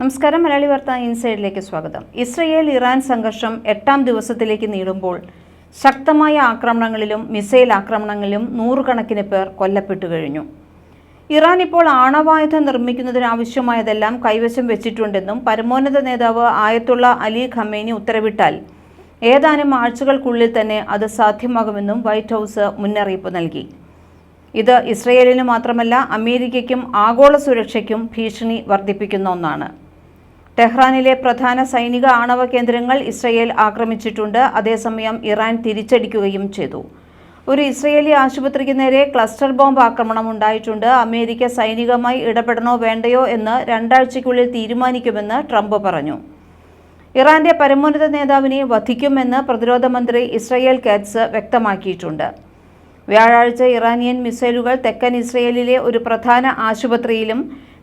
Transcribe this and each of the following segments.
നമസ്കാരം മലയാളി വാർത്ത ഇൻസൈഡിലേക്ക് സ്വാഗതം. ഇസ്രയേൽ ഇറാൻ സംഘർഷം എട്ടാം ദിവസത്തിലേക്ക് നീളുമ്പോൾ ശക്തമായ ആക്രമണങ്ങളിലും മിസൈൽ ആക്രമണങ്ങളിലും നൂറുകണക്കിന് പേർ കൊല്ലപ്പെട്ടു കഴിഞ്ഞു. ഇറാൻ ഇപ്പോൾ ആണവായുധം നിർമ്മിക്കുന്നതിനാവശ്യമായതെല്ലാം കൈവശം വെച്ചിട്ടുണ്ടെന്നും പരമോന്നത നേതാവ് ആയത്തുള്ള അലി ഖമേനി ഉത്തരവിട്ടാൽ ഏതാനും ആഴ്ചകൾക്കുള്ളിൽ തന്നെ അത് സാധ്യമാകുമെന്നും വൈറ്റ് ഹൗസ് മുന്നറിയിപ്പ് നൽകി. ഇത് ഇസ്രയേലിന് മാത്രമല്ല അമേരിക്കയ്ക്കും ആഗോള സുരക്ഷയ്ക്കും ഭീഷണി വർദ്ധിപ്പിക്കുന്ന ഒന്നാണ്. ടെഹ്റാനിലെ പ്രധാന സൈനിക ആണവ കേന്ദ്രങ്ങൾ ഇസ്രയേൽ ആക്രമിച്ചിട്ടുണ്ട്. അതേസമയം ഇറാൻ തിരിച്ചടിക്കുകയും ചെയ്തു. ഒരു ഇസ്രയേലി ആശുപത്രിക്ക് നേരെ ക്ലസ്റ്റർ ബോംബ് ആക്രമണം ഉണ്ടായിട്ടുണ്ട്. അമേരിക്ക സൈനികമായി ഇടപെടണോ വേണ്ടയോ എന്ന് രണ്ടാഴ്ചയ്ക്കുള്ളിൽ തീരുമാനിക്കുമെന്ന് ട്രംപ് പറഞ്ഞു. ഇറാന്റെ പരമോന്നത നേതാവിനെ വധിക്കുമെന്ന് പ്രതിരോധ മന്ത്രി ഇസ്രയേൽ കാറ്റ്സ് വ്യക്തമാക്കിയിട്ടുണ്ട്. വ്യാഴാഴ്ച ഇറാനിയൻ മിസൈലുകൾ തെക്കൻ ഇസ്രയേലിലെ ഒരു പ്രധാന ആശുപത്രിയിലും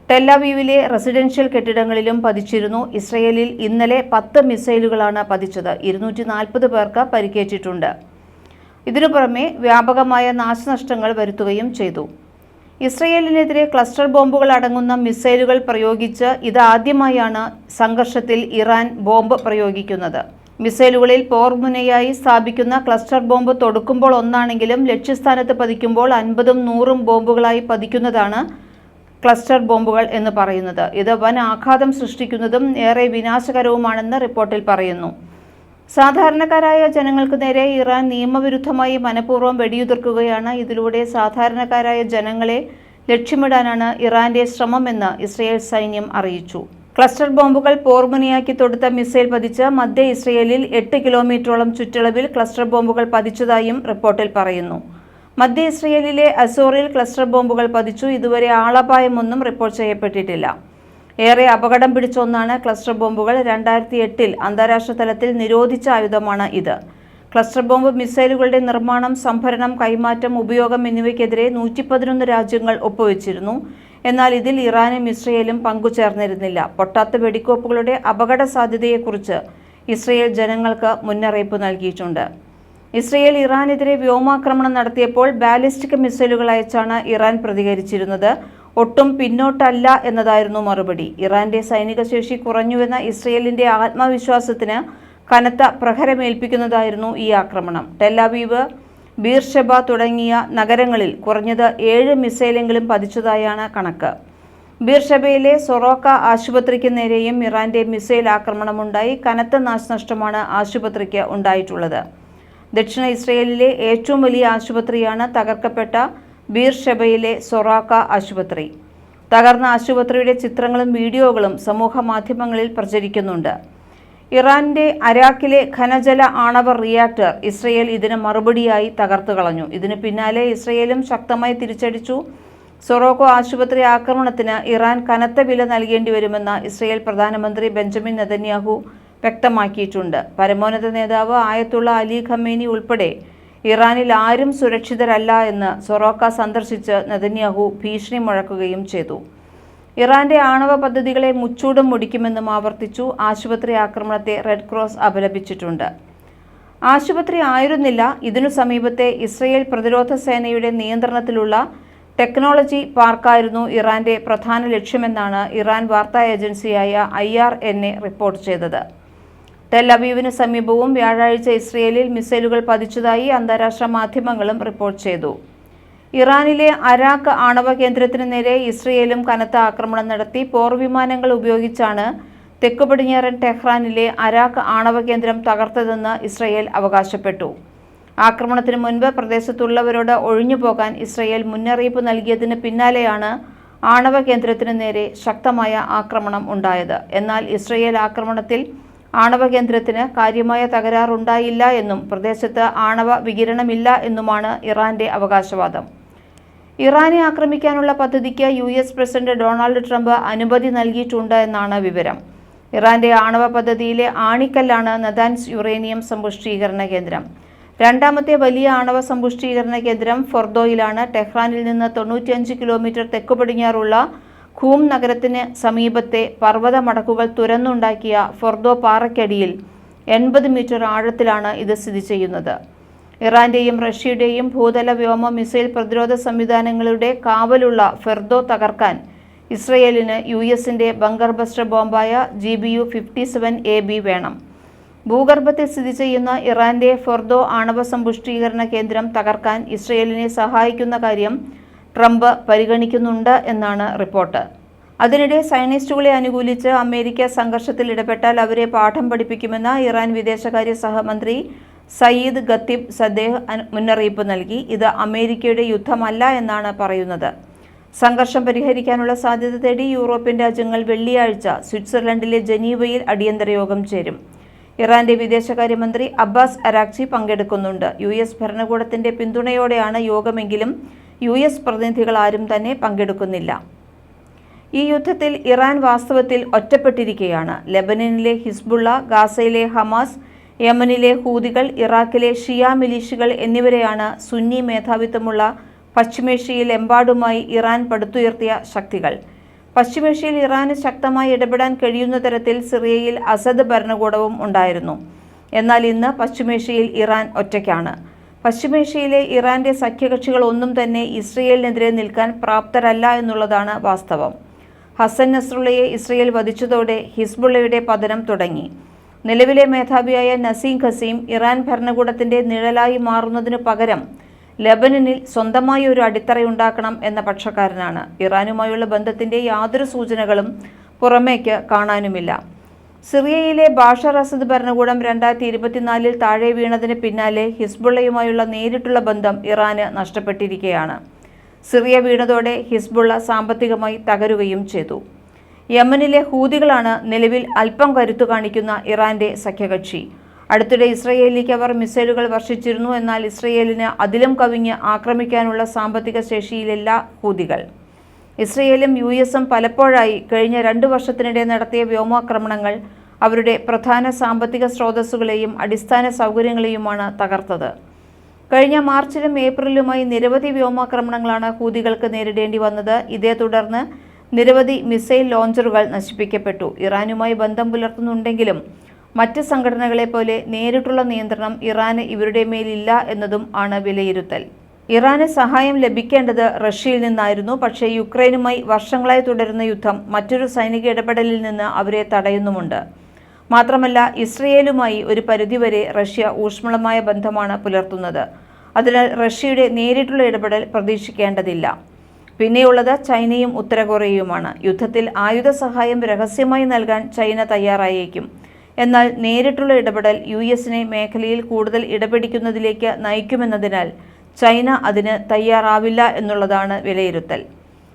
ടെല്ലവീവിലെ റെസിഡൻഷ്യൽ കെട്ടിടങ്ങളിലും പതിച്ചിരുന്നു. ഇസ്രയേലിൽ ഇന്നലെ പത്ത് മിസൈലുകളാണ് പതിച്ചത്. ഇരുന്നൂറ്റി നാൽപ്പത് പേർക്ക് പരിക്കേറ്റിട്ടുണ്ട്. ഇതിനു പുറമെ വ്യാപകമായ നാശനഷ്ടങ്ങൾ വരുത്തുകയും ചെയ്തു. ഇസ്രയേലിനെതിരെ ക്ലസ്റ്റർ ബോംബുകൾ അടങ്ങുന്ന മിസൈലുകൾ പ്രയോഗിച്ച് ഇതാദ്യമായാണ് സംഘർഷത്തിൽ ഇറാൻ ബോംബ് പ്രയോഗിക്കുന്നത്. മിസൈലുകളിൽ പോർമുനയായി സ്ഥാപിക്കുന്ന ക്ലസ്റ്റർ ബോംബ് തൊടുക്കുമ്പോൾ ഒന്നാണെങ്കിലും ലക്ഷ്യസ്ഥാനത്ത് പതിക്കുമ്പോൾ അൻപതും നൂറും ബോംബുകളായി പതിക്കുന്നതാണ് ക്ലസ്റ്റർ ബോംബുകൾ എന്ന് പറയുന്നത്. ഇത് വൻ ആഘാതം സൃഷ്ടിക്കുന്നതും ഏറെ വിനാശകരവുമാണെന്ന് റിപ്പോർട്ടിൽ പറയുന്നു. സാധാരണക്കാരായ ജനങ്ങൾക്ക് നേരെ ഇറാൻ നിയമവിരുദ്ധമായി മനഃപൂർവം വെടിയുതിർക്കുകയാണ്. ഇതിലൂടെ സാധാരണക്കാരായ ജനങ്ങളെ ലക്ഷ്യമിടാനാണ് ഇറാന്റെ ശ്രമമെന്ന് ഇസ്രയേൽ സൈന്യം അറിയിച്ചു. ക്ലസ്റ്റർ ബോംബുകൾ പോർമുനയാക്കി തൊടുത്ത മിസൈൽ പതിച്ച് മധ്യ ഇസ്രയേലിൽ എട്ട് കിലോമീറ്ററോളം ചുറ്റളവിൽ ക്ലസ്റ്റർ ബോംബുകൾ പതിച്ചതായും റിപ്പോർട്ടിൽ പറയുന്നു. മധ്യ ഇസ്രയേലിലെ അസോറിൽ ക്ലസ്റ്റർ ബോംബുകൾ പതിച്ചു. ഇതുവരെ ആളപായമൊന്നും റിപ്പോർട്ട് ചെയ്യപ്പെട്ടിട്ടില്ല. ഏറെ അപകടം പിടിച്ച ഒന്നാണ് ക്ലസ്റ്റർ ബോംബുകൾ. രണ്ടായിരത്തി എട്ടിൽ അന്താരാഷ്ട്ര തലത്തിൽ നിരോധിച്ച ആയുധമാണ് ഇത്. ക്ലസ്റ്റർ ബോംബ് മിസൈലുകളുടെ നിർമ്മാണം സംഭരണം കൈമാറ്റം ഉപയോഗം എന്നിവയ്ക്കെതിരെ നൂറ്റി പതിനൊന്ന് രാജ്യങ്ങൾ ഒപ്പുവെച്ചിരുന്നു. എന്നാൽ ഇതിൽ ഇറാനും ഇസ്രയേലും പങ്കുചേർന്നിരുന്നില്ല. പൊട്ടാത്ത വെടിക്കോപ്പുകളുടെ അപകട സാധ്യതയെക്കുറിച്ച് ഇസ്രയേൽ ജനങ്ങൾക്ക് മുന്നറിയിപ്പ് നൽകിയിട്ടുണ്ട്. ഇസ്രയേൽ ഇറാനെതിരെ വ്യോമാക്രമണം നടത്തിയപ്പോൾ ബാലിസ്റ്റിക് മിസൈലുകൾ അയച്ചാണ് ഇറാൻ പ്രതികരിച്ചിരുന്നത്. ഒട്ടും പിന്നോട്ടല്ല എന്നതായിരുന്നു മറുപടി. ഇറാന്റെ സൈനിക ശേഷി കുറഞ്ഞുവെന്ന ഇസ്രയേലിന്റെ ആത്മവിശ്വാസത്തിന് കനത്ത പ്രഹരമേൽപ്പിക്കുന്നതായിരുന്നു ഈ ആക്രമണം. ടെല്ലാവീവ് ബീർഷബ തുടങ്ങിയ നഗരങ്ങളിൽ കുറഞ്ഞത് ഏഴ് മിസൈലെങ്കിലും പതിച്ചതായാണ് കണക്ക്. ബീർഷബയിലെ സൊറോക്ക ആശുപത്രിക്ക് നേരെയും ഇറാന്റെ മിസൈൽ ആക്രമണമുണ്ടായി. കനത്ത നാശനഷ്ടമാണ് ആശുപത്രിക്ക് ഉണ്ടായിട്ടുള്ളത്. ദക്ഷിണ ഇസ്രയേലിലെ ഏറ്റവും വലിയ ആശുപത്രിയാണ് തകർക്കപ്പെട്ട ബീർഷബയിലെ സൊറാക്ക ആശുപത്രി. തകർന്ന ആശുപത്രിയുടെ ചിത്രങ്ങളും വീഡിയോകളും സമൂഹ മാധ്യമങ്ങളിൽ പ്രചരിക്കുന്നുണ്ട്. ഇറാന്റെ അരാക്കിലെ ഖനജല ആണവ റിയാക്ടർ ഇസ്രയേൽ ഇതിന് മറുപടിയായി തകർത്തു കളഞ്ഞു. ഇതിന് പിന്നാലെ ഇസ്രയേലും ശക്തമായി തിരിച്ചടിച്ചു. സൊറോക്കോ ആശുപത്രി ആക്രമണത്തിന് ഇറാൻ കനത്ത വില നൽകേണ്ടി വരുമെന്ന് ഇസ്രയേൽ പ്രധാനമന്ത്രി ബെഞ്ചമിൻ നെതന്യാഹു വ്യക്തമാക്കിയിട്ടുണ്ട്. പരമോന്നത നേതാവ് ആയത്തുള്ള അലി ഖമേനി ഉൾപ്പെടെ ഇറാനിൽ ആരും സുരക്ഷിതരല്ല എന്ന് സൊറോക്ക സന്ദർശിച്ച് നെതന്യാഹു ഭീഷണി മുഴക്കുകയും ചെയ്തു. ഇറാന്റെ ആണവ പദ്ധതികളെ മുച്ചൂടും മുടിക്കുമെന്നും ആവർത്തിച്ചു. ആശുപത്രി ആക്രമണത്തെ റെഡ് ക്രോസ് അപലപിച്ചിട്ടുണ്ട്. ആശുപത്രി ആയിരുന്നില്ല. ഇതിനു സമീപത്തെ ഇസ്രയേൽ പ്രതിരോധ സേനയുടെ നിയന്ത്രണത്തിലുള്ള ടെക്നോളജി പാർക്കായിരുന്നു ഇറാന്റെ പ്രധാന ലക്ഷ്യമെന്നാണ് ഇറാൻ വാർത്താ ഏജൻസിയായ ഐ റിപ്പോർട്ട് ചെയ്തത്. ടെൽ അവീവിന് സമീപവും വ്യാഴാഴ്ച ഇസ്രയേലിൽ മിസൈലുകൾ പതിച്ചതായി അന്താരാഷ്ട്ര മാധ്യമങ്ങളും റിപ്പോർട്ട് ചെയ്തു. ഇറാനിലെ അരാഖ് ആണവ കേന്ദ്രത്തിന് നേരെ ഇസ്രയേലും കനത്ത ആക്രമണം നടത്തി പോർവിമാനങ്ങൾ ഉപയോഗിച്ചാണ് തെക്കു പടിഞ്ഞാറൻ ടെഹ്റാനിലെ അരാഖ് ആണവ കേന്ദ്രം തകർത്തതെന്ന് ഇസ്രയേൽ അവകാശപ്പെട്ടു. ആക്രമണത്തിന് മുൻപ് പ്രദേശത്തുള്ളവരോട് ഒഴിഞ്ഞു പോകാൻ ഇസ്രയേൽ മുന്നറിയിപ്പ് നൽകിയതിന് പിന്നാലെയാണ് ആണവ കേന്ദ്രത്തിന് നേരെ ശക്തമായ ആക്രമണം ഉണ്ടായത്. എന്നാൽ ഇസ്രയേൽ ആക്രമണത്തിൽ ആണവ കേന്ദ്രത്തിന് കാര്യമായ തകരാറുണ്ടായില്ല എന്നും പ്രദേശത്ത് ആണവ വികിരണമില്ല എന്നുമാണ് ഇറാന്റെ അവകാശവാദം. ഇറാനെ ആക്രമിക്കാനുള്ള പദ്ധതിക്ക് U S president Donald Trump അനുമതി നൽകിയിട്ടുണ്ട് എന്നാണ് വിവരം. ഇറാന്റെ ആണവ പദ്ധതിയിലെ ആണിക്കല്ലാണ് നദാൻസ് യുറേനിയം സമ്പുഷ്ടീകരണ കേന്ദ്രം. രണ്ടാമത്തെ വലിയ ആണവ സമ്പുഷ്ടീകരണ കേന്ദ്രം ഫൊർദോയിലാണ് ടെഹ്റാനിൽ നിന്ന് തൊണ്ണൂറ്റിയഞ്ച് കിലോമീറ്റർ തെക്കു പടിഞ്ഞാറുള്ള ഖൂം നഗരത്തിന് സമീപത്തെ പർവത മടക്കുകൾ തുരന്നുണ്ടാക്കിയ ഫൊർദോ പാറയ്ക്കടിയിൽ എൺപത് മീറ്റർ ആഴത്തിലാണ് ഇത് സ്ഥിതി ചെയ്യുന്നത്. ഇറാന്റെയും റഷ്യയുടെയും ഭൂതല വ്യോമ മിസൈൽ പ്രതിരോധ സംവിധാനങ്ങളുടെ കാവലുള്ള ഫെർദോ തകർക്കാൻ ഇസ്രയേലിന് യു എസിന്റെ bunker buster ബോംബായ G B U fifty seven A B വേണം. ഭൂഗർഭത്തിൽ സ്ഥിതി ചെയ്യുന്ന ഇറാന്റെ ഫൊർദോ ആണവ സമ്പുഷ്ടീകരണ കേന്ദ്രം തകർക്കാൻ ഇസ്രയേലിനെ സഹായിക്കുന്ന കാര്യം ട്രംപ് പരിഗണിക്കുന്നുണ്ട് എന്നാണ് റിപ്പോർട്ട്. അതിനിടെ സയനിസ്റ്റുകളെ അനുകൂലിച്ച് അമേരിക്ക സംഘർഷത്തിൽ ഇടപെട്ടാൽ അവരെ പാഠം പഠിപ്പിക്കുമെന്ന് ഇറാൻ വിദേശകാര്യ സഹമന്ത്രി സയ്യിദ് ഖത്തിബ് സദ്ദേഹ് മുന്നറിയിപ്പ് നൽകി. ഇത് അമേരിക്കയുടെ യുദ്ധമല്ല എന്നാണ് പറയുന്നത്. സംഘർഷം പരിഹരിക്കാനുള്ള സാധ്യത തേടി യൂറോപ്യൻ രാജ്യങ്ങൾ വെള്ളിയാഴ്ച സ്വിറ്റ്സർലൻഡിലെ ജനീവയിൽ അടിയന്തര യോഗം ചേരും. ഇറാന്റെ വിദേശകാര്യമന്ത്രി അബ്ബാസ് അരാക്ചി പങ്കെടുക്കുന്നുണ്ട്. യു എസ് ഭരണകൂടത്തിന്റെ പിന്തുണയോടെയാണ് യോഗമെങ്കിലും യു എസ് പ്രതിനിധികളാരും തന്നെ പങ്കെടുക്കുന്നില്ല. ഈ യുദ്ധത്തിൽ ഇറാൻ വാസ്തവത്തിൽ ഒറ്റപ്പെട്ടിരിക്കുകയാണ്. ലെബനനിലെ ഹിസ്ബുള്ള ഗാസയിലെ ഹമാസ് യമനിലെ ഹൂതികൾ ഇറാഖിലെ ഷിയ മിലീഷുകൾ എന്നിവരെയാണ് സുന്നി മേധാവിത്വമുള്ള പശ്ചിമേഷ്യയിൽ എമ്പാടുമായി ഇറാൻ പടുത്തുയർത്തിയ ശക്തികൾ. പശ്ചിമേഷ്യയിൽ ഇറാന് ശക്തമായി ഇടപെടാൻ കഴിയുന്ന തരത്തിൽ സിറിയയിൽ അസദ് ഭരണകൂടവും ഉണ്ടായിരുന്നു. എന്നാൽ ഇന്ന് പശ്ചിമേഷ്യയിൽ ഇറാൻ ഒറ്റയ്ക്കാണ്. പശ്ചിമേഷ്യയിലെ ഇറാന്റെ സഖ്യകക്ഷികൾ ഒന്നും തന്നെ ഇസ്രയേലിനെതിരെ നിൽക്കാൻ പ്രാപ്തരല്ല എന്നുള്ളതാണ് വാസ്തവം. ഹസൻ നസ്രുള്ളയെ ഇസ്രയേൽ വധിച്ചതോടെ ഹിസ്ബുള്ളയുടെ പതനം തുടങ്ങി. നിലവിലെ മേധാവിയായ നസീം ഖസീം ഇറാൻ ഭരണകൂടത്തിന്റെ നിഴലായി മാറുന്നതിനു പകരം ലബനനിൽ സ്വന്തമായി ഒരു അടിത്തറ ഉണ്ടാക്കണം എന്ന പക്ഷക്കാരനാണ്. ഇറാനുമായുള്ള ബന്ധത്തിന്റെ യാതൊരു സൂചനകളും പുറമേക്ക് കാണാനുമില്ല. സിറിയയിലെ ബാഷർ അസദ് ഭരണകൂടം രണ്ടായിരത്തി ഇരുപത്തിനാലിൽ താഴെ വീണതിന് പിന്നാലെ ഹിസ്ബുള്ളയുമായുള്ള നേരിട്ടുള്ള ബന്ധം ഇറാന് നഷ്ടപ്പെട്ടിരിക്കുകയാണ് സിറിയ വീണതോടെ ഹിസ്ബുള്ള സാമ്പത്തികമായി തകരുകയും ചെയ്തു. യമനിലെ ഹൂതികളാണ് നിലവിൽ അല്പം കരുത്തു കാണിക്കുന്ന ഇറാന്റെ സഖ്യകക്ഷി. അടുത്തിടെ ഇസ്രയേലിലേക്ക് അവർ മിസൈലുകൾ വർഷിച്ചിരുന്നു എന്നാൽ ഇസ്രയേലിന് അതിലും കവിഞ്ഞ് ആക്രമിക്കാനുള്ള സാമ്പത്തിക ശേഷിയിലല്ല ഹൂതികൾ. ഇസ്രയേലും യു എസും പലപ്പോഴായി കഴിഞ്ഞ രണ്ടു വർഷത്തിനിടെ നടത്തിയ വ്യോമാക്രമണങ്ങൾ അവരുടെ പ്രധാന സാമ്പത്തിക സ്രോതസ്സുകളെയും അടിസ്ഥാന സൗകര്യങ്ങളെയുമാണ് തകർത്തത്. കഴിഞ്ഞ മാർച്ചിലും ഏപ്രിലുമായി നിരവധി വ്യോമാക്രമണങ്ങളാണ് ഹൂതികൾക്ക് നേരിടേണ്ടി വന്നത്. ഇതേ തുടർന്ന് നിരവധി മിസൈൽ ലോഞ്ചറുകൾ നശിപ്പിക്കപ്പെട്ടു. ഇറാനുമായി ബന്ധം പുലർത്തുന്നുണ്ടെങ്കിലും മറ്റ് സംഘടനകളെ പോലെ നേരിട്ടുള്ള നിയന്ത്രണം ഇറാന് ഇവരുടെ മേലില്ല എന്നതും ആണ് വിലയിരുത്തൽ. ഇറാന് സഹായം ലഭിക്കേണ്ടത് റഷ്യയിൽ നിന്നായിരുന്നു. പക്ഷേ യുക്രൈനുമായി വർഷങ്ങളായി തുടരുന്ന യുദ്ധം മറ്റൊരു സൈനിക ഇടപെടലിൽ നിന്ന് അവരെ തടയുന്നുമുണ്ട്. മാത്രമല്ല ഇസ്രയേലുമായി ഒരു പരിധിവരെ റഷ്യ ഊഷ്മളമായ ബന്ധമാണ് പുലർത്തുന്നത്. അതിനാൽ റഷ്യയുടെ നേരിട്ടുള്ള ഇടപെടൽ പ്രതീക്ഷിക്കേണ്ടതില്ല. പിന്നെയുള്ളത് ചൈനയും ഉത്തര കൊറിയയുമാണ് യുദ്ധത്തിൽ ആയുധ സഹായം രഹസ്യമായി നൽകാൻ ചൈന തയ്യാറായേക്കും. എന്നാൽ നേരിട്ടുള്ള ഇടപെടൽ യു എസിനെ മേഖലയിൽ കൂടുതൽ ഇടപെടിക്കുന്നതിലേക്ക് നയിക്കുമെന്നതിനാൽ ചൈന അതിന് തയ്യാറാവില്ല എന്നുള്ളതാണ് വിലയിരുത്തൽ.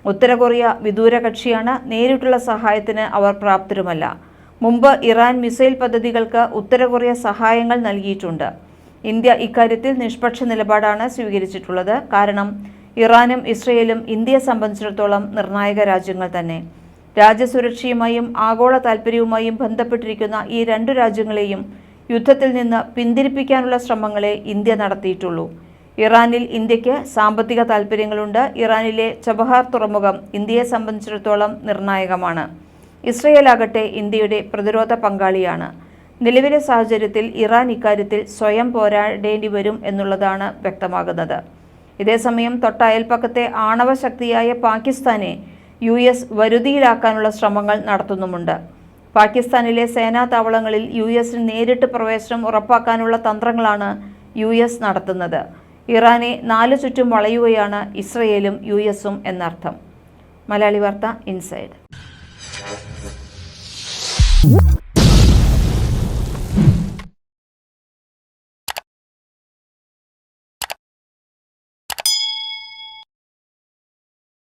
ഉത്തര കൊറിയ വിദൂര കക്ഷിയാണ് നേരിട്ടുള്ള സഹായത്തിന് അവർ പ്രാപ്തരുമല്ല. മുമ്പ് ഇറാൻ മിസൈൽ പദ്ധതികൾക്ക് ഉത്തര കൊറിയ സഹായങ്ങൾ നൽകിയിട്ടുണ്ട്. ഇന്ത്യ ഇക്കാര്യത്തിൽ നിഷ്പക്ഷ നിലപാടാണ് സ്വീകരിച്ചിട്ടുള്ളത്. കാരണം ഇറാനും ഇസ്രയേലും ഇന്ത്യയെ സംബന്ധിച്ചിടത്തോളം നിർണായക രാജ്യങ്ങൾ തന്നെ. രാജ്യസുരക്ഷയുമായും ആഗോള താൽപ്പര്യവുമായും ബന്ധപ്പെട്ടിരിക്കുന്ന ഈ രണ്ടു രാജ്യങ്ങളെയും യുദ്ധത്തിൽ നിന്ന് പിന്തിരിപ്പിക്കാനുള്ള ശ്രമങ്ങളെ ഇന്ത്യ നടത്തിയിട്ടുള്ളൂ. ഇറാനിൽ ഇന്ത്യയ്ക്ക് സാമ്പത്തിക താൽപ്പര്യങ്ങളുണ്ട് ഇറാനിലെ ചബഹാർ തുറമുഖം ഇന്ത്യയെ സംബന്ധിച്ചിടത്തോളം നിർണായകമാണ്. ഇസ്രയേലാകട്ടെ ഇന്ത്യയുടെ പ്രതിരോധ പങ്കാളിയാണ്. നിലവിലെ സാഹചര്യത്തിൽ ഇറാൻ ഇക്കാര്യത്തിൽ സ്വയം പോരാടേണ്ടി വരും എന്നുള്ളതാണ് വ്യക്തമാകുന്നത്. ഇതേസമയം തൊട്ടയൽപ്പക്കത്തെ ആണവ ശക്തിയായ പാകിസ്ഥാനെ യു എസ് വരുതിയിലാക്കാനുള്ള ശ്രമങ്ങൾ നടത്തുന്നുമുണ്ട്. പാകിസ്ഥാനിലെ സേനാ താവളങ്ങളിൽ യു എസിന് നേരിട്ട് പ്രവേശനം ഉറപ്പാക്കാനുള്ള തന്ത്രങ്ങളാണ് യു എസ് നടത്തുന്നത്. ഇറാനെ നാലു ചുറ്റും വളയുകയാണ് ഇസ്രയേലും യു എസും എന്നർത്ഥം. മലയാളി വാർത്ത ഇൻസൈഡ്.